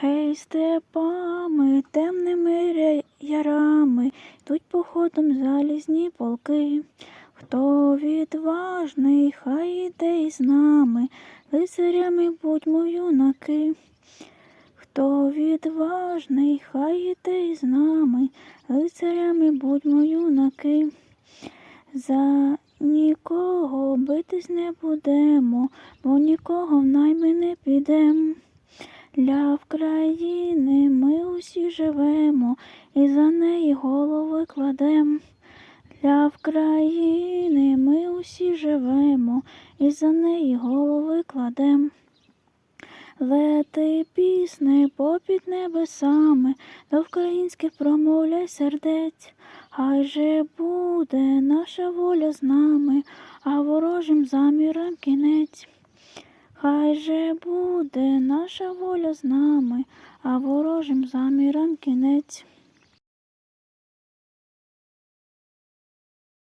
Гей, степами, темними ярами, йдуть походом залізні полки. Хто відважний, хай іде із нами, лицарями будьмо юнаки. Хто відважний, хай іде із нами, лицарями будьмо юнаки. За нікого битись не будемо, бо нікого в найми не підем. Для України ми усі живемо і за неї голови кладем. Для України ми усі живемо і за неї голови кладем. Лети пісни попід небесами, до українських промовляй сердець. Хай же буде наша воля з нами, а ворожим замірам кінець. Хай же буде наша воля з нами, а ворожим замірам кінець.